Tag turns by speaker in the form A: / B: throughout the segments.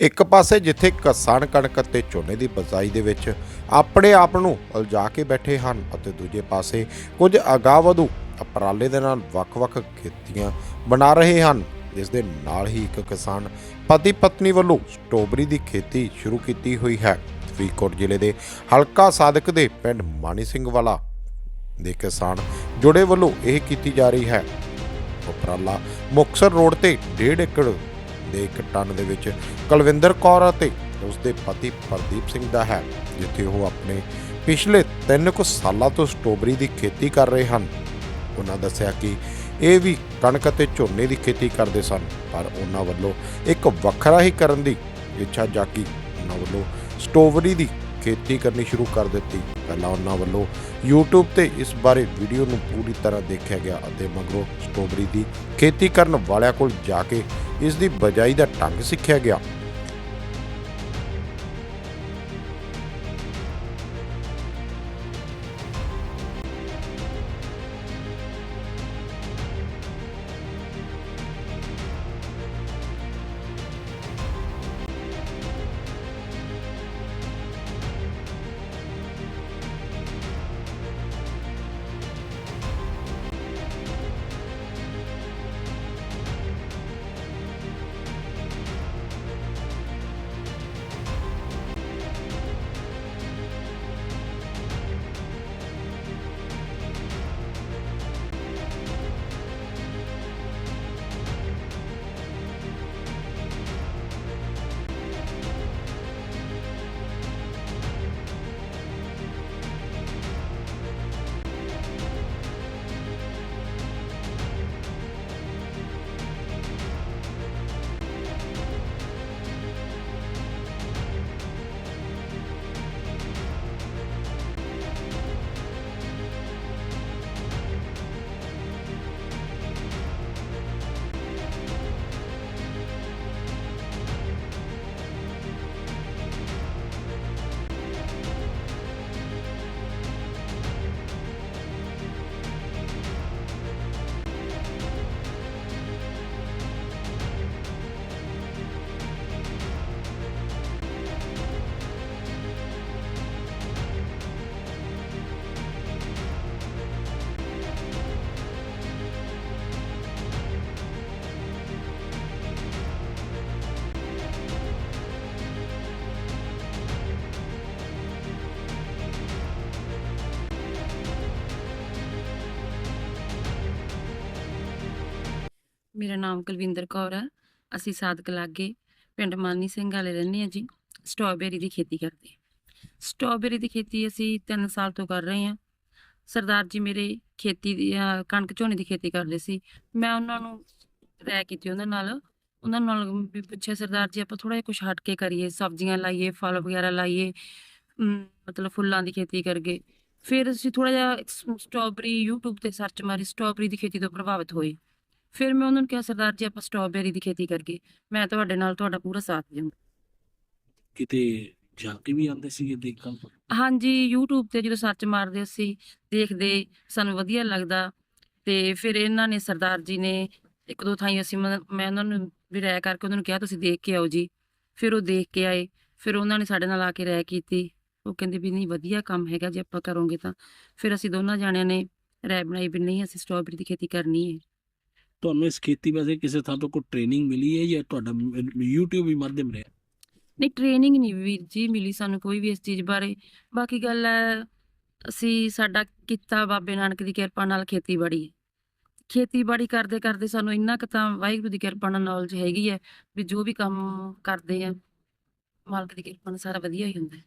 A: ਇੱਕ ਪਾਸੇ ਜਿੱਥੇ ਕਿਸਾਨ ਕਣਕ ਅਤੇ ਝੋਨੇ ਦੀ ਬਜਾਈ ਦੇ ਵਿੱਚ ਆਪਣੇ ਆਪ ਨੂੰ ਉਲਝਾ ਕੇ ਬੈਠੇ ਹਨ ਅਤੇ ਦੂਜੇ ਪਾਸੇ ਕੁਝ ਅਗਾਵਧੂ ਉਪਰਾਲੇ ਦੇ ਨਾਲ ਵੱਖ-ਵੱਖ ਖੇਤੀਆਂ ਬਣਾ ਰਹੇ ਹਨ ਇਸ ਦੇ ਨਾਲ ਹੀ ਇੱਕ ਕਿਸਾਨ ਪਤੀ ਪਤਨੀ ਵੱਲੋਂ ਸਟ੍ਰਾਬੇਰੀ ਦੀ ਖੇਤੀ ਸ਼ੁਰੂ ਕੀਤੀ ਹੋਈ ਹੈ। ਫਰੀਦਕੋਟ ਜ਼ਿਲ੍ਹੇ ਦੇ ਹਲਕਾ ਸਾਦਕ ਦੇ ਪਿੰਡ ਮਾਨੀ ਸਿੰਘ ਵਾਲਾ ਦੇ ਕਿਸਾਨ ਜੋੜੇ ਵੱਲੋਂ ਇਹ ਕੀਤੀ ਜਾ ਰਹੀ ਹੈ। ਉਪਰਾਲਾ ਮੁਕਸਰ ਰੋਡ ਤੇ 1.5 ਏਕੜ ਦੇ ਇੱਕ ਟਨ ਦੇ ਵਿੱਚ ਕੁਲਵਿੰਦਰ ਕੌਰ ਅਤੇ ਉਸ ਦੇ ਪਤੀ ਪ੍ਰਦੀਪ ਸਿੰਘ ਦਾ ਹੈ, ਜਿੱਥੇ ਉਹ ਆਪਣੇ ਪਿਛਲੇ 3 ਕੁ ਸਾਲਾਂ ਤੋਂ ਸਟ੍ਰਾਬੇਰੀ ਦੀ ਖੇਤੀ ਕਰ ਰਹੇ ਹਨ। ਉਹਨਾਂ ਦੱਸਿਆ ਕਿ ਇਹ ਵੀ ਕਣਕ ਅਤੇ ਝੋਨੇ ਦੀ ਖੇਤੀ ਕਰਦੇ ਸਨ, ਪਰ ਉਹਨਾਂ ਵੱਲੋਂ ਇੱਕ ਵੱਖਰਾ ਹੀ ਕਰਨ ਦੀ ਇੱਛਾ ਜਾਗੀ। ਉਹਨਾਂ ਵੱਲੋਂ ਸਟ੍ਰਾਬੇਰੀ ਦੀ ਖੇਤੀ ਕਰਨੀ ਸ਼ੁਰੂ ਕਰ ਦਿੱਤੀ। ਪਹਿਲਾਂ ਉਹਨਾਂ ਵੱਲੋਂ YouTube ਤੇ ਇਸ ਬਾਰੇ ਵੀਡੀਓ ਨੂੰ ਪੂਰੀ ਤਰ੍ਹਾਂ ਦੇਖਿਆ ਗਿਆ ਅਤੇ ਮਗਰੋਂ ਸਟ੍ਰਾਬੇਰੀ ਦੀ ਖੇਤੀ ਕਰਨ ਵਾਲਿਆਂ ਕੋਲ ਜਾ ਕੇ ਇਸ ਦੀ ਬਜਾਈ ਦਾ ਢੰਗ ਸਿੱਖਿਆ ਗਿਆ।
B: ਮੇਰਾ ਨਾਮ ਕੁਲਵਿੰਦਰ ਕੌਰ ਹੈ ਅਸੀਂ ਸਾਦਕ ਲਾਗੇ, ਪਿੰਡ ਮਾਨੀ ਸਿੰਘ ਵਾਲੇ ਰਹਿੰਦੇ ਆ ਜੀ। ਸਟ੍ਰਾਬੇਰੀ ਦੀ ਖੇਤੀ ਕਰਦੇ ਹਾਂ। ਸਟ੍ਰਾਬੇਰੀ ਦੀ ਖੇਤੀ ਅਸੀਂ 3 ਸਾਲ ਤੋਂ ਕਰ ਰਹੇ ਹਾਂ ਸਰਦਾਰ ਜੀ ਮੇਰੇ ਖੇਤੀ ਦੀ, ਅਹ, ਕਣਕ ਝੋਨੇ ਦੀ ਖੇਤੀ ਕਰਦੇ ਸੀ। ਮੈਂ ਉਹਨਾਂ ਨੂੰ ਰਾਇ ਕੀਤੀ ਉਹਨਾਂ ਨਾਲ। ਉਹਨਾਂ ਨਾਲ ਵੀ ਪੁੱਛਿਆ, ਸਰਦਾਰ ਜੀ, ਆਪਾਂ ਥੋੜਾ ਜਿਹਾ ਕੁਝ ਹਟ ਕੇ ਕਰੀਏ। ਸਬਜ਼ੀਆਂ ਲਾਈਏ, ਫਲ ਵਗੈਰਾ ਲਾਈਏ। ਮਤਲਬ ਫੁੱਲਾਂ ਦੀ ਖੇਤੀ ਕਰਗੇ ਫਿਰ ਅਸੀਂ ਥੋੜਾ ਜਿਹਾ ਸਟ੍ਰਾਬੇਰੀ YouTube ਤੇ ਸਰਚ ਮਾਰੀ। ਸਟ੍ਰਾਬੇਰੀ ਦੀ ਖੇਤੀ ਤੋਂ ਪ੍ਰਭਾਵਿਤ ਹੋਏ। ਫਿਰ ਮੈਂ ਉਹਨਾਂ ਨੂੰ ਕਿਹਾ ਸਰਦਾਰ ਜੀ ਆਪਾਂ ਸਟ੍ਰਾਬੇਰੀ ਦੀ ਖੇਤੀ ਕਰਗੇ ਮੈਂ ਤੁਹਾਡੇ ਨਾਲ ਤੁਹਾਡਾ ਪੂਰਾ ਸਾਥ ਦੇਵਾਂਗਾ।
C: ਕਿਤੇ ਜਾ ਕੇ ਵੀ ਆਉਂਦੇ ਸੀ ਦੇਖਣ?
B: ਹਾਂਜੀ YouTube ਤੇ ਜਦੋਂ ਸਰਚ ਮਾਰਦੇ ਅਸੀਂ ਦੇਖਦੇ ਸਾਨੂੰ ਵਧੀਆ ਲੱਗਦਾ ਤੇ ਫਿਰ ਇਹਨਾਂ ਨੇ ਸਰਦਾਰ ਜੀ ਨੇ ਇੱਕ ਦੋ ਥਾਈਂ ਅਸੀਂ ਮੈਂ ਉਹਨਾਂ ਨੂੰ ਵੀ ਰਾਇ ਕਰਕੇ ਉਹਨਾਂ ਨੂੰ ਕਿਹਾ ਤੁਸੀਂ ਦੇਖ ਕੇ ਆਓ ਜੀ। ਫਿਰ ਉਹ ਦੇਖ ਕੇ ਆਏ ਫਿਰ ਉਹਨਾਂ ਨੇ ਸਾਡੇ ਨਾਲ ਆ ਕੇ ਰਾਇ ਕੀਤੀ। ਉਹ ਕਹਿੰਦੇ ਵੀ ਨਹੀਂ ਵਧੀਆ ਕੰਮ ਹੈਗਾ ਜੇ ਆਪਾਂ ਕਰੋਗੇ ਤਾਂ। ਫਿਰ ਅਸੀਂ ਦੋਨਾਂ ਜਾਣਿਆਂ ਨੇ ਰਾਇ ਬਣਾਈ ਵੀ ਨਹੀਂ ਅਸੀਂ ਸਟ੍ਰਾਬੇਰੀ ਦੀ ਖੇਤੀ ਕਰਨੀ ਹੈ।
C: ਤੁਹਾਨੂੰ ਇਸ ਖੇਤੀ ਵਾਸਤੇ ਕਿਸੇ ਥਾਂ ਤੋਂ ਕੋਈ ਟ੍ਰੇਨਿੰਗ ਮਿਲੀ ਹੈ ਜਾਂ ਤੁਹਾਡਾ YouTube ਹੀ ਮਾਧਿਅਮ ਰਿਹਾ
B: ਨਹੀਂ ਟ੍ਰੇਨਿੰਗ ਨਹੀਂ ਵੀਰ ਜੀ ਮਿਲੀ ਸਾਨੂੰ ਕੋਈ ਵੀ ਇਸ ਚੀਜ਼ ਬਾਰੇ ਬਾਕੀ ਗੱਲ ਹੈ ਅਸੀਂ ਸਾਡਾ ਕੀਤਾ ਬਾਬੇ ਨਾਨਕ ਦੀ ਕਿਰਪਾ ਨਾਲ ਖੇਤੀਬਾੜੀ। ਖੇਤੀਬਾੜੀ ਕਰਦੇ ਕਰਦੇ ਸਾਨੂੰ ਇੰਨਾ ਕੁ ਤਾਂ ਵਾਹਿਗੁਰੂ ਦੀ ਕਿਰਪਾ ਨਾਲ ਨੌਲੇਜ ਹੈਗੀ ਹੈ ਵੀ ਜੋ ਵੀ ਕੰਮ ਕਰਦੇ ਆ ਮਾਲਕ ਦੀ ਕਿਰਪਾ ਨਾਲ ਸਾਰਾ ਵਧੀਆ ਹੀ ਹੁੰਦਾ ਹੈ।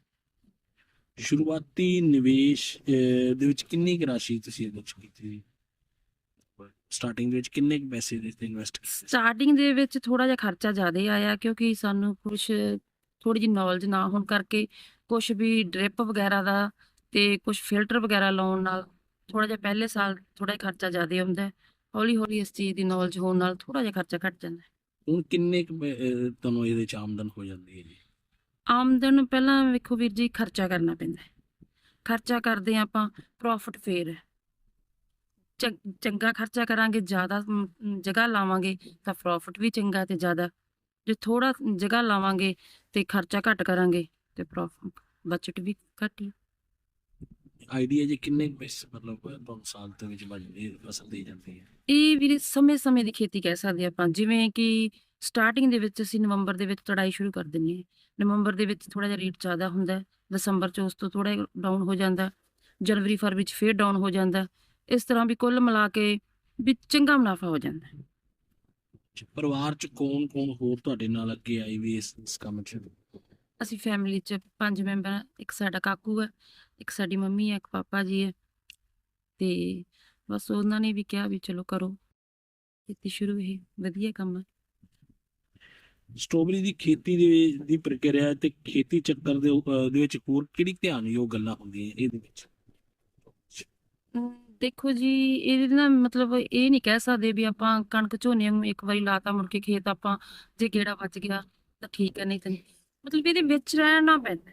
C: ਸ਼ੁਰੂਆਤੀ ਨਿਵੇਸ਼ ਦੇ ਵਿੱਚ ਕਿੰਨੀ ਰਾਸ਼ੀ ਤੁਸੀਂ ਇਹਦੇ ਵਿੱਚ ਕੀਤੀ ਸਟਾਰਟਿੰਗ ਦੇ ਵਿੱਚ ਕਿੰਨੇ ਕੁ ਪੈਸੇ ਦੇ ਇਨਵੈਸਟ ਕੀਤੇ
B: ਸਟਾਰਟਿੰਗ ਦੇ ਵਿੱਚ ਥੋੜਾ ਜਿਹਾ ਖਰਚਾ ਜ਼ਿਆਦਾ ਆਇਆ ਕਿਉਂਕਿ ਸਾਨੂੰ ਕੁਝ ਥੋੜੀ ਜਿਹੀ ਨੌਲੇਜ ਨਾ ਹੋਣ ਕਰਕੇ ਕੁਝ ਵੀ ਡ੍ਰਿਪ ਵਗੈਰਾ ਦਾ ਤੇ ਕੁਝ ਫਿਲਟਰ ਵਗੈਰਾ ਲਾਉਣ ਨਾਲ ਥੋੜਾ ਜਿਹਾ ਪਹਿਲੇ ਸਾਲ ਥੋੜਾ ਜਿਹਾ ਖਰਚਾ ਜ਼ਿਆਦਾ ਹੁੰਦਾ ਹੌਲੀ ਹੌਲੀ ਇਸ ਚੀਜ਼ ਦੀ ਨੌਲੇਜ ਹੋਣ ਨਾਲ ਥੋੜਾ ਜਿਹਾ ਖਰਚਾ ਘਟ ਜਾਂਦਾ
C: ਹੁਣ ਕਿੰਨੇ ਕੁ ਪੈ- ਅਹ, ਤੁਹਾਨੂੰ ਇਹਦੇ ਚ ਆਮਦਨ ਹੋ ਜਾਂਦੀ ਹੈ ਜੀ?
B: ਆਮਦਨ ਪਹਿਲਾਂ ਵੇਖੋ ਵੀਰ ਜੀ ਖਰਚਾ ਕਰਨਾ ਪੈਂਦਾ ਹੈ। ਖਰਚਾ ਕਰਦੇ ਹਾਂ ਆਪਾਂ ਪ੍ਰੋਫਿਟ ਫੇਰ ਹੈ। ਚੰਗਾ ਖਰਚਾ ਕਰਾਂਗੇ ਜ਼ਿਆਦਾ ਜਗ੍ਹਾ ਲਾਵਾਂਗੇ ਤਾਂ ਪ੍ਰੋਫਿਟ ਵੀ ਚੰਗਾ ਤੇ ਜ਼ਿਆਦਾ ਜੇ ਥੋੜਾ ਜਗ੍ਹਾ ਲਾਵਾਂਗੇ ਤੇ ਖਰਚਾ ਘੱਟ ਕਰਾਂਗੇ ਤੇ ਪ੍ਰੋਫਿਟ ਬਜਟ ਵੀ ਘੱਟ ਹੀ
C: ਆਈਡੀਆ ਜੇ ਕਿੰਨੇ ਪੈਸੇ ਮਤਲਬ ਤੁਹਾਨੂੰ ਸਾਲ ਦੇ ਵਿੱਚ ਬਚਦੀ ਫਸਲ ਦੇ ਜਾਂਦੀ ਹੈ
B: ਇਹ ਵੀਰੇ ਸਮੇਂ-ਸਮੇਂ ਦੀ ਖੇਤੀ ਕਹਿ ਸਕਦੇ ਆਪਾਂ ਜਿਵੇਂ ਕਿ ਸਟਾਰਟਿੰਗ ਦੇ ਵਿੱਚ ਅਸੀਂ ਨਵੰਬਰ ਦੇ ਵਿੱਚ ਤੜਾਈ ਸ਼ੁਰੂ ਕਰ ਦਿੰਦੇ ਹਾਂ ਨਵੰਬਰ ਦੇ ਵਿੱਚ ਥੋੜਾ ਜਿਹਾ ਰੇਟ ਜ਼ਿਆਦਾ ਹੁੰਦਾ ਦਸੰਬਰ ਚ ਉਸ ਤੋਂ ਥੋੜਾ ਡਾਊਨ ਹੋ ਜਾਂਦਾ। ਜਨਵਰੀ ਫਰਵਰੀ ਚ ਫੇਰ ਡਾਊਨ ਹੋ ਜਾਂਦਾ। ਇਸ ਤਰ੍ਹਾਂ ਵੀ ਕੁੱਲ ਮਿਲਾ ਕੇ ਵੀ ਚੰਗਾ ਮੁਨਾਫਾ ਹੋ ਜਾਂਦਾ ਹੈ।
C: ਪਰਿਵਾਰ ਚ ਕੌਣ ਕੌਣ ਹੋਰ ਤੁਹਾਡੇ ਨਾਲ ਅੱਗੇ ਆਈ ਵੀ ਇਸ ਇਸ ਕੰਮ ਚ?
B: ਅਸੀਂ ਫੈਮਿਲੀ ਚ ਪੰਜ ਮੈਂਬਰ ਹਾਂ ਇੱਕ ਸਾਡਾ ਕਾਕੂ ਹੈ ਇੱਕ ਸਾਡੀ ਮੰਮੀ ਹੈ ਇੱਕ ਪਾਪਾ ਜੀ ਹੈ। ਤੇ ਬਸ ਉਹਨਾਂ ਨੇ ਵੀ ਕਿਹਾ ਵੀ ਚਲੋ ਕਰੋ। ਖੇਤੀ ਸ਼ੁਰੂ ਇਹ ਵਧੀਆ ਕੰਮ ਹੈ।
C: ਸਟ੍ਰਾਬੇਰੀ ਦੀ ਖੇਤੀ ਦੇ ਦੀ ਪ੍ਰਕਿਰਿਆ ਤੇ ਖੇਤੀ ਚੱਕਰ ਦੇ ਅਹ, ਦੇ ਵਿੱਚ ਹੋਰ ਕਿਹੜੀ ਧਿਆਨਯੋਗ ਗੱਲਾਂ ਹੁੰਦੀਆਂ ਇਹਦੇ ਵਿੱਚ?
B: ਅਮ, ਦੇਖੋ ਜੀ ਇਹਦੇ ਨਾਲ ਮਤਲਬ ਇਹ ਨਹੀਂ ਕਹਿ ਸਕਦੇ ਵੀ ਆਪਾਂ ਕਣਕ ਝੋਨੇ ਨੂੰ ਇੱਕ ਵਾਰੀ ਲਾਤਾ ਮੁੜ ਕੇ ਖੇਤ ਆਪਾਂ ਜੇ ਗੇੜਾ ਵੱਜ ਗਿਆ ਤਾਂ ਠੀਕ ਹੈ ਨਹੀਂ ਤਾਂ ਮਤਲਬ ਇਹਦੇ ਵਿੱਚ ਰਹਿਣਾ ਪੈਂਦਾ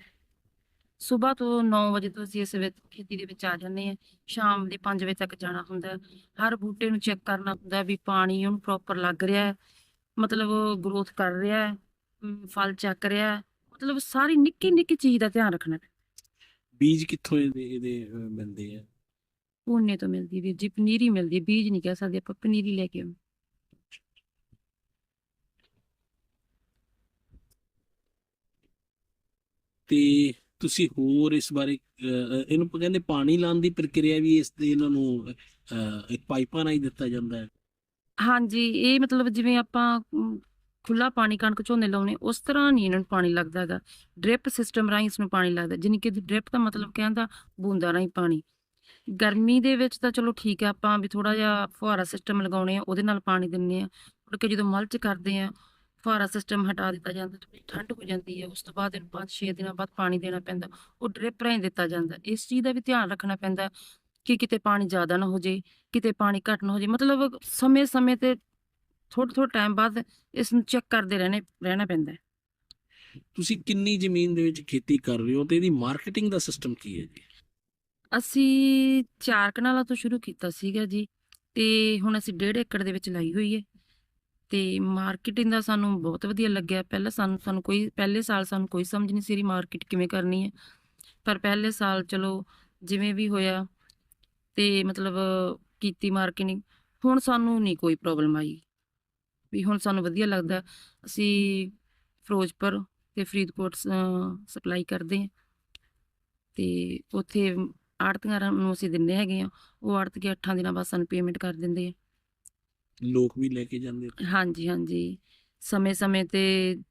B: ਸਵੇਰ ਤੋਂ 9 ਵਜੇ ਤੋਂ ਅਸੀਂ ਇਸ ਵਿੱਚ ਖੇਤੀ ਦੇ ਵਿੱਚ ਆ ਜਾਂਦੇ ਹਾਂ। ਸ਼ਾਮ ਦੇ 5 ਵਜੇ ਤੱਕ ਜਾਣਾ ਹੁੰਦਾ ਹਰ ਬੂਟੇ ਨੂੰ ਚੈੱਕ ਕਰਨਾ ਹੁੰਦਾ ਵੀ ਪਾਣੀ ਉਹਨੂੰ ਪ੍ਰੋਪਰ ਲੱਗ ਰਿਹਾ ਮਤਲਬ ਗਰੋਥ ਕਰ ਰਿਹਾ ਫਲ ਚੱਕ ਰਿਹਾ ਮਤਲਬ ਸਾਰੀ ਨਿੱਕੀ ਨਿੱਕੀ ਚੀਜ਼ ਦਾ ਧਿਆਨ ਰੱਖਣਾ
C: ਬੀਜ ਕਿੱਥੋਂ ਇਹਦੇ ਇਹਦੇ ਅਹ, ਆ?
B: ਪੂਨੇ ਤੋਂ ਮਿਲਦੀ ਵੀ ਜੀ ਪਨੀਰੀ ਮਿਲਦੀ ਹੈ, ਬੀਜ ਨਹੀਂ ਕਹਿ ਸਕਦੇ ਆਪਾਂ ਪਨੀਰੀ ਲੈ ਕੇ ਆਉਂਦੇ
C: ਤੇ ਤੁਸੀਂ ਹੋਰ ਇਸ ਬਾਰੇ ਇਹਨੂੰ ਕਹਿੰਦੇ ਪਾਣੀ ਲਾਉਣ ਦੀ ਪ੍ਰਕਿਰਿਆ ਵੀ ਇਸ ਦੇ ਇਹਨਾਂ ਨੂੰ ਇੱਕ ਪਾਈਪਾਂ ਰਾਹੀਂ ਦਿੱਤਾ ਜਾਂਦਾ ਹੈ।
B: ਹਾਂਜੀ ਇਹ ਮਤਲਬ ਜਿਵੇਂ ਆਪਾਂ ਖੁੱਲਾ ਪਾਣੀ ਕਣਕ ਝੋਨੇ ਲਾਉਣੇ ਉਸ ਤਰ੍ਹਾਂ ਨਹੀਂ ਇਹਨਾਂ ਨੂੰ ਪਾਣੀ ਲੱਗਦਾ ਹੈਗਾ। ਡ੍ਰਿਪ ਸਿਸਟਮ ਰਾਹੀਂ ਇਸ ਨੂੰ ਪਾਣੀ ਲੱਗਦਾ ਜਾਣੀ ਕਿ ਡ੍ਰਿਪ ਦਾ ਮਤਲਬ ਕਹਿੰਦਾ ਬੂੰਦਾਂ ਰਾਹੀਂ ਪਾਣੀ। ਗਰਮੀ ਦੇ ਵਿੱਚ ਤਾਂ ਚਲੋ ਠੀਕ ਹੈ, ਆਪਾਂ ਵੀ ਥੋੜਾ ਜਿਹਾ ਫੁਹਾਰਾ ਸਿਸਟਮ ਲਗਾਉਣੇ ਆ, ਉਹਦੇ ਨਾਲ ਪਾਣੀ ਦਿੰਨੇ ਆ ਮੁੜ ਕੇ ਜਦੋਂ ਮਲਚ ਕਰਦੇ ਆ ਫੁਹਾਰਾ ਸਿਸਟਮ ਹਟਾ ਦਿੱਤਾ ਜਾਂਦਾ ਥੋੜੀ ਠੰਡ ਹੋ ਜਾਂਦੀ ਹੈ, ਉਸ ਤੋਂ ਬਾਅਦ ਇਹਨੂੰ 5-6 ਦਿਨਾਂ ਬਾਅਦ ਪਾਣੀ ਦੇਣਾ ਪੈਂਦਾ, ਉਹ ਡ੍ਰਿਪ ਰਾਹੀਂ ਦਿੱਤਾ ਜਾਂਦਾ। ਇਸ ਚੀਜ਼ ਦਾ ਵੀ ਧਿਆਨ ਰੱਖਣਾ ਪੈਂਦਾ ਕਿ ਕਿਤੇ ਪਾਣੀ ਜ਼ਿਆਦਾ ਨਾ ਹੋ ਜੇ, ਕਿਤੇ ਪਾਣੀ ਘੱਟ ਨਾ ਹੋ ਜੇ, ਮਤਲਬ ਸਮੇਂ-ਸਮੇਂ ਤੇ ਥੋੜ੍ਹੇ ਥੋੜ੍ਹੇ ਟਾਈਮ ਬਾਅਦ ਇਸ ਨੂੰ ਚੈੱਕ ਕਰਦੇ ਰਹਿਣੇ, ਰਹਿਣਾ ਪੈਂਦਾ
C: ਤੁਸੀਂ ਕਿੰਨੀ ਜ਼ਮੀਨ ਦੇ ਵਿੱਚ ਖੇਤੀ ਕਰ ਰਹੇ ਹੋ ਤੇ ਇਹਦੀ ਮਾਰਕੀਟਿੰਗ ਦਾ ਸਿਸਟਮ ਕੀ ਹੈ ਜੀ?
B: ਅਸੀਂ ਚਾਰ ਕਨਾਲਾਂ ਤੋਂ ਸ਼ੁਰੂ ਕੀਤਾ ਸੀਗਾ ਜੀ, ਤੇ ਹੁਣ ਅਸੀਂ ਡੇਢ ਏਕੜ ਦੇ ਵਿੱਚ ਲਾਈ ਹੋਈ ਹੈ ਤੇ ਮਾਰਕੀਟਿੰਗ ਦਾ ਸਾਨੂੰ ਬਹੁਤ ਵਧੀਆ ਲੱਗਿਆ। ਪਹਿਲਾਂ ਸਾਨੂੰ ਸਾਨੂੰ ਕੋਈ, ਪਹਿਲੇ ਸਾਲ ਸਾਨੂੰ ਕੋਈ ਸਮਝ ਨਹੀਂ ਸੀ ਰਹੀ ਮਾਰਕੀਟ ਕਿਵੇਂ ਕਰਨੀ ਹੈ ਪਰ ਪਹਿਲੇ ਸਾਲ ਚਲੋ ਜਿਵੇਂ ਵੀ ਹੋਇਆ ਤੇ ਮਤਲਬ ਕੀਤੀ ਮਾਰਕੀਟਿੰਗ, ਹੁਣ ਸਾਨੂੰ ਨਹੀਂ ਕੋਈ ਪ੍ਰੋਬਲਮ ਆਈ। ਵੀ ਹੁਣ ਸਾਨੂੰ ਵਧੀਆ ਲੱਗਦਾ। ਅਸੀਂ ਫਿਰੋਜ਼ਪੁਰ ਤੇ ਫਰੀਦਕੋਟ ਸਪਲਾਈ ਕਰਦੇ ਹਾਂ ਤੇ ਉੱਥੇ ਆੜਤੀਆਂ ਨੂੰ ਅਸੀਂ ਦਿੰਦੇ ਹੈਗੇ ਆ ਉਹ ਆੜਤੀਏ 8 ਦਿਨਾਂ ਬਾਅਦ ਸਾਨੂੰ ਪੇਮੈਂਟ ਕਰ ਦਿੰਦੇ ਆ।
C: ਲੋਕ ਵੀ ਲੈ ਕੇ ਜਾਂਦੇ
B: ਹਾਂਜੀ ਹਾਂਜੀ। ਸਮੇਂ-ਸਮੇਂ ਤੇ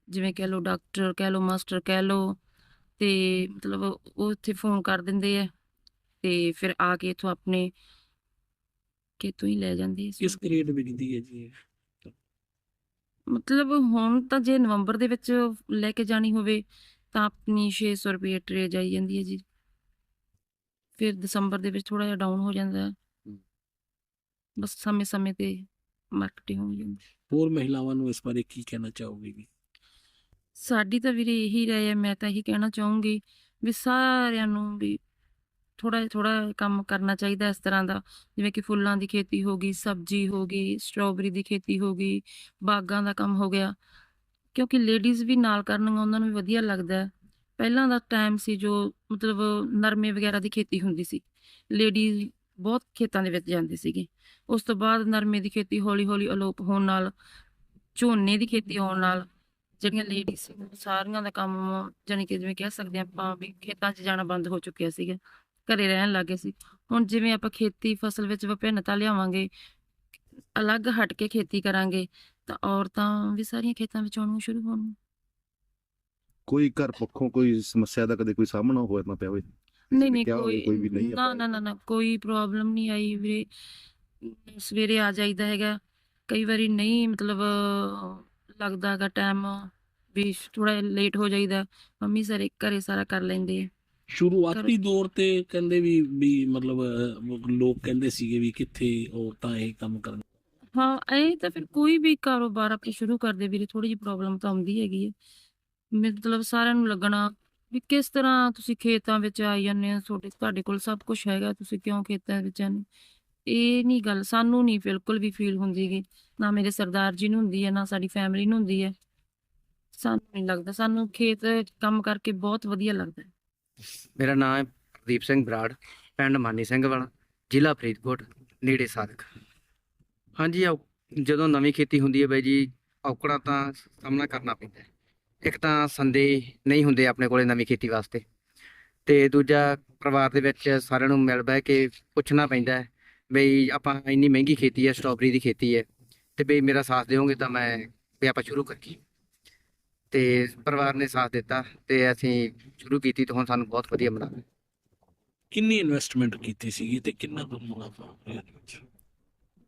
B: ਜਿਵੇਂ ਕਹਿ ਲਓ ਡਾਕਟਰ ਕਹਿ ਲਓ ਮਾਸਟਰ ਕਹਿ ਲਓ ਤੇ ਮਤਲਬ ਉਹ ਉੱਥੇ ਫੋਨ ਕਰ ਦਿੰਦੇ ਆ ਤੇ ਫਿਰ ਆ ਕੇ ਇਥੋਂ ਆਪਣੇ ਕਿਤੋਂ ਹੀ ਲੈ ਜਾਂਦੇ ਆ
C: ਕਿਸ ਗ੍ਰੇਡ ਵਿਕਦੀ ਹੈ ਜੀ ਇਹ?
B: ਮਤਲਬ ਹੁਣ ਤਾਂ ਜੇ ਨਵੰਬਰ ਦੇ ਵਿੱਚ ਲੈ ਕੇ ਜਾਣੀ ਹੋਵੇ ਤਾਂ ਆਪਣੀ 600 ਰੁਪਏ ਟਰੇ ਜਾਈ ਜਾਂਦੀ ਹੈ ਜੀ। ਫਿਰ ਦਸੰਬਰ ਦੇ ਵਿੱਚ ਥੋੜਾ ਜਿਹਾ ਡਾਊਨ ਹੋ ਜਾਂਦਾ। ਹੈ। ਬਸ ਸਮੇਂ-ਸਮੇਂ ਤੇ ਮਾਰਕੀਟਿੰਗ ਹੋ ਜਾਂਦੀ। ਹੈ।
C: ਹੋਰ ਮਹਿਲਾਵਾਂ ਨੂੰ ਇਸ ਬਾਰੇ ਕੀ ਕਹਿਣਾ ਚਾਹੋਗੇ ਜੀ?
B: ਸਾਡੀ ਤਾਂ ਵੀਰੇ ਇਹੀ ਰਾਏ ਹੈ ਮੈਂ ਤਾਂ ਇਹੀ ਕਹਿਣਾ ਚਾਹੂੰਗੀ ਵੀ ਸਾਰਿਆਂ ਨੂੰ ਵੀ ਥੋੜਾ ਥੋੜਾ ਕੰਮ ਕਰਨਾ ਚਾਹੀਦਾ ਇਸ ਤਰ੍ਹਾਂ ਦਾ। ਜਿਵੇਂ ਕਿ ਫੁੱਲਾਂ ਦੀ ਖੇਤੀ ਹੋ ਗਈ ਸਬਜ਼ੀ ਹੋ ਗਈ ਸਟ੍ਰਾਬੇਰੀ ਦੀ ਖੇਤੀ ਹੋ ਗਈ ਬਾਗਾਂ ਦਾ ਕੰਮ ਹੋ ਗਿਆ। ਕਿਉਂਕਿ ਲੇਡੀਜ਼ ਵੀ ਨਾਲ ਕਰਨਗੀਆਂ ਉਹਨਾਂ ਨੂੰ ਵੀ ਵਧੀਆ ਲੱਗਦਾ। ਹੈ ਪਹਿਲਾਂ ਦਾ ਟਾਈਮ ਸੀ ਜੋ ਮਤਲਬ ਨਰਮੇ ਵਗੈਰਾ ਦੀ ਖੇਤੀ ਹੁੰਦੀ ਸੀ। ਲੇਡੀ ਬਹੁਤ ਖੇਤਾਂ ਦੇ ਵਿੱਚ ਜਾਂਦੇ ਸੀਗੇ। ਉਸ ਤੋਂ ਬਾਅਦ ਨਰਮੇ ਦੀ ਖੇਤੀ ਹੌਲੀ ਹੌਲੀ ਅਲੋਪ ਹੋਣ ਨਾਲ, ਝੋਨੇ ਦੀ ਖੇਤੀ ਆਉਣ ਨਾਲ ਜਿਹੜੀਆਂ ਲੇਡੀਜ਼ ਸੀ ਸਾਰੀਆਂ ਦਾ ਕੰਮ ਜਾਣੀ ਕਿ ਜਿਵੇਂ ਕਹਿ ਸਕਦੇ ਹਾਂ ਆਪਾਂ ਵੀ ਖੇਤਾਂ 'ਚ ਜਾਣਾ ਬੰਦ ਹੋ ਚੁੱਕਿਆ ਸੀਗਾ। ਘਰੇ ਰਹਿਣ ਲੱਗੇ ਸੀ। ਹੁਣ ਜਿਵੇਂ ਆਪਾਂ ਖੇਤੀ ਫਸਲ ਵਿੱਚ ਵਿਭਿੰਨਤਾ ਲਿਆਵਾਂਗੇ, ਅਲੱਗ ਹਟ ਕੇ ਖੇਤੀ ਕਰਾਂਗੇ, ਤਾਂ ਔਰਤਾਂ ਵੀ ਸਾਰੀਆਂ ਖੇਤਾਂ ਵਿੱਚ ਆਉਣੀਆਂ ਸ਼ੁਰੂ ਹੋਣਗੀਆਂ।
D: ਕੋਈ ਘਰ ਪੱਖੋਂ ਕੋਈ ਸਮੱਸਿਆ ਦਾ ਕਦੇ ਕੋਈ ਸਾਹਮਣਾ ਹੋਇਆ ਨਾ ਪਿਆ ਹੋਵੇ?
B: ਨਹੀਂ ਨਹੀਂ
D: ਕਿਹਾ ਹੋਵੇ
B: ਕੋਈ
D: ਕੋਈ ਵੀ ਨਹੀਂ
B: ਨਾ
D: ਆਪਾਂ-
B: ਨਾ ਨਾ ਨਾ ਕੋਈ ਪ੍ਰੋਬਲਮ ਨਹੀਂ ਆਈ ਵੀਰੇ। ਸਵੇਰੇ ਆ ਜਾਈਦਾ ਹੈਗਾ। ਕਈ ਵਾਰੀ ਨਹੀਂ ਮਤਲਬ ਲੱਗਦਾਗਾ ਟਾਈਮ ਵੀ ਥੋੜਾ ਲੇਟ ਹੋ ਜਾਈਦਾ। ਮੰਮੀ ਸਾਰੇ ਘਰੇ ਸਾਰਾ ਕਰ ਲੈਂਦੇ ਆ।
C: ਸ਼ੁਰੂਆਤੀ ਦੌਰ ਤੇ ਕਹਿੰਦੇ ਵੀ ਵੀ ਮਤਲਬ ਅਹ, ਲੋਕ ਕਹਿੰਦੇ ਸੀਗੇ ਵੀ ਕਿੱਥੇ ਔਰਤਾਂ ਇਹ ਕੰਮ ਕਰਨ।
B: ਹਾਂ ਇਹ ਤਾਂ ਫਿਰ ਕੋਈ ਵੀ ਕਾਰੋਬਾਰ ਆਪਾਂ ਸ਼ੁਰੂ ਕਰਦੇ ਵੀਰੇ ਥੋੜੀ ਜਿਹੀ ਪ੍ਰੋਬਲਮ ਤਾਂ ਆਉਂਦੀ ਹੈਗੀ ਹੈ ਮਤਲਬ ਸਾਰਿਆਂ ਨੂੰ ਲੱਗਣਾ ਵੀ ਕਿਸ ਤਰ੍ਹਾਂ ਤੁਸੀਂ ਖੇਤਾਂ ਵਿੱਚ ਆਈ ਜਾਂਦੇ ਹੋ, ਤੁਹਾਡੇ ਤੁਹਾਡੇ ਕੋਲ ਸਭ ਕੁਝ ਹੈਗਾ, ਤੁਸੀਂ ਕਿਉਂ ਖੇਤਾਂ ਵਿੱਚ ਆਨੇ ਇਹ ਨਹੀਂ ਗੱਲ, ਸਾਨੂੰ ਨਹੀਂ ਬਿਲਕੁਲ ਵੀ ਫੀਲ ਹੁੰਦੀਗੀ ਨਾ ਮੇਰੇ ਸਰਦਾਰ ਜੀ ਨੂੰ ਹੁੰਦੀ ਹੈ, ਨਾ ਸਾਡੀ ਫੈਮਿਲੀ ਨੂੰ ਹੁੰਦੀ ਹੈ। ਸਾਨੂੰ ਨਹੀਂ ਲੱਗਦਾ, ਸਾਨੂੰ ਖੇਤ ਕੰਮ ਕਰਕੇ ਬਹੁਤ ਵਧੀਆ ਲੱਗਦਾ ਹੈ।
E: ਮੇਰਾ ਨਾਮ ਹੈ ਪ੍ਰਦੀਪ ਸਿੰਘ ਬਰਾੜ, ਪਿੰਡ ਮਾਨੀ ਸਿੰਘ ਵਾਲਾ, ਜ਼ਿਲ੍ਹਾ ਫਰੀਦਕੋਟ, ਨੇੜੇ ਸਾਦਕ। ਹਾਂਜੀ ਜਦੋਂ ਨਵੀਂ ਖੇਤੀ ਹੁੰਦੀ ਹੈ ਬਾਈ ਜੀ, ਔਕੜਾਂ ਤਾਂ ਸਾਹਮਣਾ ਕਰਨਾ ਪੈਂਦਾ ਹੈ। ਇੱਕ ਤਾਂ ਸੰਦੇ ਨਹੀਂ ਹੁੰਦੇ ਆਪਣੇ ਕੋਲੇ ਨਵੀਂ ਖੇਤੀ ਵਾਸਤੇ ਤੇ ਦੂਜਾ ਪਰਿਵਾਰ ਦੇ ਵਿੱਚ ਸਾਰਿਆਂ ਨੂੰ ਮਿਲ ਬਹਿ ਕੇ ਪੁੱਛਣਾ ਪੈਂਦਾ ਹੈ ਬਈ ਆਪਾਂ ਇੰਨੀ ਮਹਿੰਗੀ ਖੇਤੀ ਹੈ ਸਟ੍ਰਾਬੇਰੀ ਦੀ ਖੇਤੀ ਹੈ ਤੇ ਬਈ ਮੇਰਾ ਸਾਥ ਦਿਓਗੇ ਤਾਂ ਮੈਂ ਵੀ ਆਪਾਂ ਸ਼ੁਰੂ ਕਰੀਏ। ਤੇ ਪਰਿਵਾਰ ਨੇ ਸਾਥ ਦਿੱਤਾ ਤੇ ਅਸੀਂ ਸ਼ੁਰੂ ਕੀਤੀ ਤਾਂ ਹੁਣ ਸਾਨੂੰ ਬਹੁਤ ਵਧੀਆ ਬਣਾ
C: ਕਿੰਨੀ ਇਨਵੈਸਟਮੈਂਟ ਕੀਤੀ ਸੀਗੀ ਤੇ ਕਿੰਨਾ ਕੁ ਮੁਨਾਫਾ ਹੋਇਆ ਇਹਦੇ ਵਿੱਚ?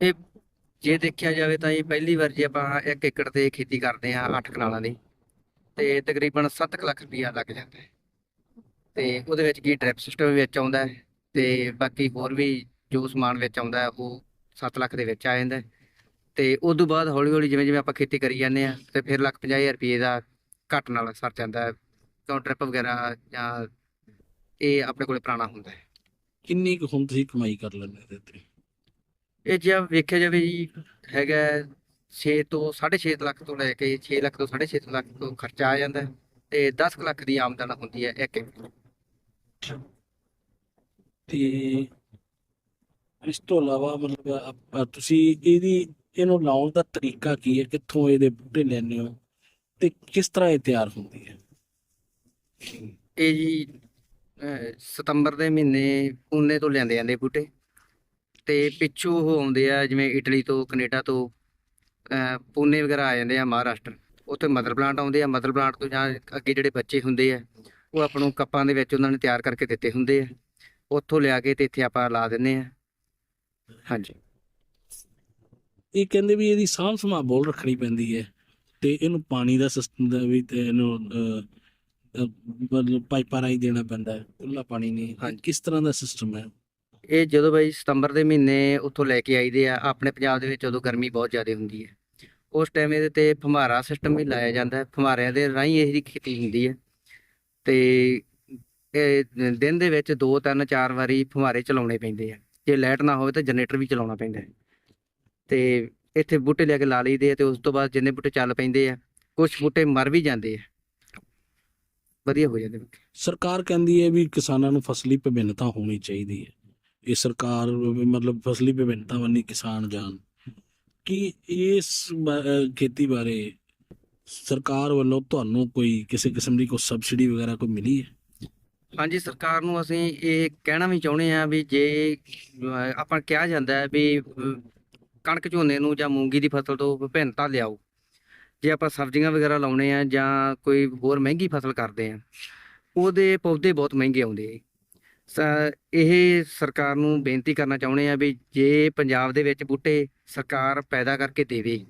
E: ਇਹ ਜੇ ਦੇਖਿਆ ਜਾਵੇ ਤਾਂ ਇਹ ਪਹਿਲੀ ਵਾਰ ਜੇ ਆਪਾਂ 1 ਏਕੜ ਤੇ ਖੇਤੀ ਕਰਦੇ ਆ 8 ਕਨਾਲਾਂ ਦੀ ਤੇ ਤਕਰੀਬਨ 7 ਲੱਖ ਰੁਪਇਆ ਲੱਗ ਜਾਂਦਾ ਹੈ। ਤੇ ਉਹਦੇ ਵਿੱਚ ਕੀ ਡ੍ਰਿਪ ਸਿਸਟਮ ਵਿੱਚ ਆਉਂਦਾ ਹੈ ਤੇ ਬਾਕੀ ਹੋਰ ਵੀ ਜੋ ਸਮਾਨ ਵਿੱਚ ਆਉਂਦਾ ਹੈ ਉਹ 7 ਲੱਖ ਦੇ ਵਿੱਚ ਆ ਜਾਂਦਾ ਤੇ ਉਸ ਤੋਂ ਬਾਅਦ ਹੌਲੀ ਹੌਲੀ ਜਿਵੇਂ ਜਿਵੇਂ ਆਪਾਂ ਖੇਤੀ ਕਰੀ ਜਾਂਦੇ ਆ ਤੇ ਫਿਰ ਲੱਖ 50000 ਰੁਪਏ ਦਾ ਘੱਟ ਨਾਲ ਸਰ ਜਾਂਦਾ ਹੈ। ਕਿਉਂ ਡ੍ਰਿਪ ਵਗੈਰਾ ਜਾਂ ਇਹ ਆਪਣੇ ਕੋਲੇ ਪੁਰਾਣਾ ਹੁੰਦਾ ਹੈ।
C: ਕਿੰਨੀ ਕੁ ਹੁਣ ਤੁਸੀਂ ਕਮਾਈ ਕਰ ਲੈਂਦੇ ਇਹਦੇ ਤੇ?
E: ਇਹ ਜੇ ਵੇਖਿਆ ਜਾਵੇ ਜੀ ਹੈਗਾ 6 ਤੋਂ 6.5 ਲੱਖ ਤੋਂ ਲੈ ਕੇ 6 ਲੱਖ ਤੋਂ 6.5 ਲੱਖ ਤੋਂ ਖਰਚਾ ਆ ਜਾਂਦਾ ਤੇ 10 ਕੁ ਲੱਖ ਦੀ ਆਮਦਨ ਹੁੰਦੀ ਹੈ ਇੱਕ ਏਕੜ।
C: ਤੇ ਇਸ ਤੋਂ ਇਲਾਵਾ ਮਤਲਬ ਤੁਸੀਂ ਇਹਦੀ ਇਹਨੂੰ ਲਾਉਣ ਦਾ ਤਰੀਕਾ ਕੀ ਹੈ? ਕਿੱਥੋਂ ਇਹਦੇ ਬੂਟੇ ਲੈਣੇ ਹੋ? ਤੇ ਕਿਸ ਤਰ੍ਹਾਂ ਇਹ ਤਿਆਰ ਹੁੰਦੀ ਹੈ?
E: ਇਹ ਜੀ ਸਤੰਬਰ ਦੇ ਮਹੀਨੇ ਪੂਨੇ ਤੋਂ ਲਿਆਂਦੇ ਜਾਂਦੇ ਬੂਟੇ। ਤੇ ਪਿੱਛੋਂ ਉਹ ਆਉਂਦੇ ਆ ਜਿਵੇਂ ਇਟਲੀ ਤੋਂ ਕੈਨੇਡਾ ਤੋਂ ਪੂਨੇ ਵਗੈਰਾ ਆ ਜਾਂਦੇ ਆ ਮਹਾਰਾਸ਼ਟਰ। ਉੱਥੇ ਮਦਰ ਪਲਾਂਟ ਆਉਂਦੇ ਆ ਮਦਰ ਪਲਾਂਟ ਤੋਂ ਜਾਂ ਅੱਗੇ ਜਿਹੜੇ ਬੱਚੇ ਹੁੰਦੇ ਆ ਉਹ ਆਪਾਂ ਨੂੰ ਕੱਪਾਂ ਦੇ ਵਿੱਚ ਉਹਨਾਂ ਨੇ ਤਿਆਰ ਕਰਕੇ ਦਿੱਤੇ ਹੁੰਦੇ ਆ। ਉੱਥੋਂ ਲਿਆ ਕੇ ਤੇ ਇੱਥੇ ਆਪਾਂ ਲਾ ਦਿੰਨੇ ਆ। ਹਾਂਜੀ।
C: ਇਹ ਕਹਿੰਦੇ ਵੀ ਇਹਦੀ ਸਾਂਭ ਸੰਭਾਲ ਬਹੁਤ ਰੱਖਣੀ ਪੈਂਦੀ ਹੈ ਤੇ ਇਹਨੂੰ ਪਾਣੀ ਦਾ ਸਿਸਟਮ ਦਾ ਵੀ ਤੇ ਇਹਨੂੰ ਮਤਲਬ ਪਾਈਪਾਂ ਰਾਹੀਂ ਦੇਣਾ ਪੈਂਦਾ ਹੈ ਖੁੱਲਾ ਪਾਣੀ ਨਹੀਂ।
E: ਹਾਂਜੀ।
C: ਕਿਸ ਤਰ੍ਹਾਂ ਦਾ ਸਿਸਟਮ ਹੈ?
E: ਇਹ ਜਦੋਂ ਬਈ ਸਤੰਬਰ ਦੇ ਮਹੀਨੇ ਉੱਥੋਂ ਲੈ ਕੇ ਆਈਦੇ ਆ ਆਪਣੇ ਪੰਜਾਬ ਦੇ ਵਿੱਚ ਉਦੋਂ ਗਰਮੀ ਬਹੁਤ ਜ਼ਿਆਦਾ ਹੁੰਦੀ ਹੈ। ਉਸ ਟਾਈਮ ਇਹਦੇ ਤੇ ਫੁਹਾਰਾ ਸਿਸਟਮ ਵੀ ਲਾਇਆ ਜਾਂਦਾ ਹੈ। ਫੁਹਾਰਿਆਂ ਦੇ ਰਾਹੀਂ ਇਹਦੀ ਖੇਤੀ ਹੁੰਦੀ ਹੈ। ਤੇ ਇਹ ਦਿਨ ਦੇ ਵਿੱਚ ਦੋ, ਤਿੰਨ, ਚਾਰ ਵਾਰੀ ਫੁਹਾਰੇ ਚਲਾਉਣੇ ਪੈਂਦੇ ਆ। ਜੇ ਲਾਈਟ ਨਾ ਹੋਵੇ ਤਾਂ ਜਨਰੇਟਰ ਵੀ ਚਲਾਉਣਾ ਪੈਂਦਾ ਹੈ। ਤੇ ਇੱਥੇ ਬੂਟੇ ਲਿਆ ਕੇ ਲਾ ਲਈਦੇ ਆ ਤੇ ਉਸ ਤੋਂ ਬਾਅਦ ਜਿੰਨੇ ਬੂਟੇ ਚੱਲ ਪੈਂਦੇ ਆ ਕੁਝ ਬੂਟੇ ਮਰ ਵੀ ਜਾਂਦੇ ਆ। ਵਧੀਆ ਹੋ ਜਾਂਦੇ
C: ਸਰਕਾਰ ਕਹਿੰਦੀ ਹੈ ਵੀ ਕਿਸਾਨਾਂ ਨੂੰ ਫਸਲੀ ਵਿਭਿੰਨਤਾ ਹੋਣੀ ਚਾਹੀਦੀ ਹੈ। ਇਹ ਸਰਕਾਰ ਮਤਲਬ ਫਸਲੀ ਵਿਭਿੰਨਤਾ ਵੱਲ ਕਿਸਾਨ ਜਾਣ ਕੀ ਇਸ ਖੇਤੀ ਬਾਰੇ ਸਰਕਾਰ ਵੱਲੋਂ ਤੁਹਾਨੂੰ ਕੋਈ ਕਿਸੇ ਕਿਸਮ ਦੀ ਕੋਈ ਸਬਸਿਡੀ ਵਗੈਰਾ ਕੋਈ ਮਿਲੀ ਹੈ?
E: ਹਾਂਜੀ, ਸਰਕਾਰ ਨੂੰ ਅਸੀਂ ਇਹ ਕਹਿਣਾ ਵੀ ਚਾਹੁੰਦੇ ਆ ਵੀ ਜੇ ਆਪਾਂ ਕਿਹਾ ਜਾਂਦਾ ਹੈ ਵੀ ਕਣਕ ਝੋਨੇ ਨੂੰ ਜਾਂ ਮੂੰਗੀ ਦੀ ਫਸਲ ਤੋਂ ਵਿਭਿੰਨਤਾ ਲਿਆਓ। ਜੇ ਆਪਾਂ ਸਬਜ਼ੀਆਂ ਵਗੈਰਾ ਲਾਉਣੇ ਆ ਜਾਂ ਕੋਈ ਹੋਰ ਮਹਿੰਗੀ ਫਸਲ ਕਰਦੇ ਆ, ਉਹਦੇ ਪੌਦੇ ਬਹੁਤ ਮਹਿੰਗੇ ਆਉਂਦੇ ਆ। ਇਹ ਸਰਕਾਰ ਨੂੰ ਬੇਨਤੀ ਕਰਨਾ ਚਾਹੁੰਦੇ ਆ ਵੀ ਜੇ ਪੰਜਾਬ ਦੇ ਵਿੱਚ ਬੂਟੇ ਸਰਕਾਰ ਪੈਦਾ ਕਰਕੇ ਦੇਵੇ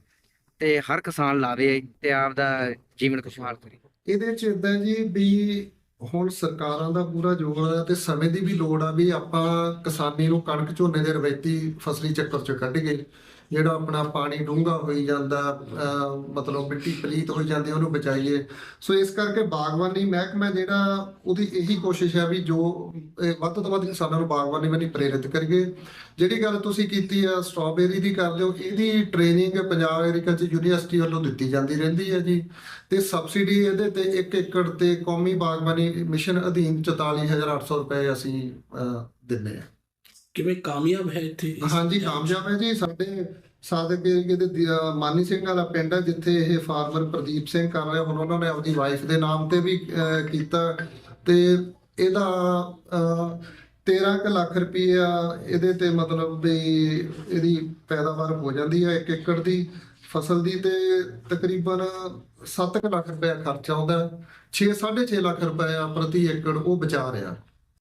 E: ਤੇ ਹਰ ਕਿਸਾਨ ਲਾਵੇ ਤੇ ਆਪ ਦਾ ਜੀਵਨ ਖੁਸ਼ਹਾਲ ਕਰੇ।
F: ਇਹਦੇ ਵਿੱਚ ਇਦਾਂ ਜੀ ਵੀ ਹੁਣ ਸਰਕਾਰਾਂ ਦਾ ਪੂਰਾ ਜੋਰ ਹੈ ਤੇ ਸਮੇਂ ਦੀ ਵੀ ਲੋੜ ਆ ਵੀ ਆਪਾਂ ਕਿਸਾਨੀ ਨੂੰ ਕਣਕ ਝੋਨੇ ਦੇ ਰਵਾਇਤੀ ਫਸਲੀ ਚੱਕਰ ਚ ਕੱਢੀਏ ਜਿਹੜਾ ਆਪਣਾ ਪਾਣੀ ਡੂੰਘਾ ਹੋਈ ਜਾਂਦਾ ਮਤਲਬ ਮਿੱਟੀ ਪਲੀਤ ਹੋਈ ਜਾਂਦੀ ਉਹਨੂੰ ਬਚਾਈਏ। ਸੋ ਇਸ ਕਰਕੇ ਬਾਗਬਾਨੀ ਮਹਿਕਮਾ ਜਿਹੜਾ ਉਹਦੀ ਇਹੀ ਕੋਸ਼ਿਸ਼ ਹੈ ਵੀ ਜੋ ਵੱਧ ਤੋਂ ਵੱਧ ਕਿਸਾਨਾਂ ਨੂੰ ਬਾਗਬਾਨੀ ਵੱਲ ਪ੍ਰੇਰਿਤ ਕਰੀਏ। ਜਿਹੜੀ ਗੱਲ ਤੁਸੀਂ ਕੀਤੀ ਆ ਸਟ੍ਰਾਬੇਰੀ ਦੀ ਕਰ ਲਿਓ ਇਹਦੀ ਟ੍ਰੇਨਿੰਗ ਪੰਜਾਬ ਐਗਰੀਕਲਚਰ ਯੂਨੀਵਰਸਿਟੀ ਵੱਲੋਂ ਦਿੱਤੀ ਜਾਂਦੀ ਰਹਿੰਦੀ ਹੈ ਜੀ। ਤੇ ਸਬਸਿਡੀ ਇਹਦੇ ਤੇ 1 ਏਕੜ ਤੇ ਕੌਮੀ ਬਾਗਬਾਨੀ ਮਿਸ਼ਨ ਅਧੀਨ 44800 ਰੁਪਏ ਅਸੀਂ ਅਹ, ਦਿੰਦੇ ਆ
C: ਕਿਵੇਂ ਕਾਮਯਾਬ ਹੈ ਇੱਥੇ
F: ਹਾਂਜੀ ਕਾਮਯਾਬ ਹੈ ਜੀ। ਸਾਡੇ ਸਾਦਕ ਅਹ, ਮਾਨੀ ਸਿੰਘ ਵਾਲਾ ਪਿੰਡ ਹੈ ਜਿੱਥੇ ਇਹ ਫਾਰਮਰ ਪ੍ਰਦੀਪ ਸਿੰਘ ਕਰ ਰਿਹਾ। ਹੁਣ ਉਹਨਾਂ ਨੇ ਆਪਣੀ ਵਾਈਫ ਦੇ ਨਾਮ ਤੇ ਵੀ ਕੀਤਾ। ਤੇ ਇਹਦਾ ਅਹ, 13 ਕੁ ਲੱਖ ਰੁਪਈਆ ਇਹਦੇ ਤੇ ਮਤਲਬ ਵੀ ਇਹਦੀ ਪੈਦਾਵਾਰ ਹੋ ਜਾਂਦੀ ਹੈ 1 ਏਕੜ ਦੀ। ਫਸਲ ਦੀ ਤੇ ਤਕਰੀਬਨ 7 ਲੱਖ ਰੁਪਏ ਖਰਚਾ ਆਉਂਦਾ। 6 6.5 ਲੱਖ ਰੁਪਏ ਪ੍ਰਤੀ ਏਕੜ ਉਹ ਬਚਾ ਰਿਹਾ।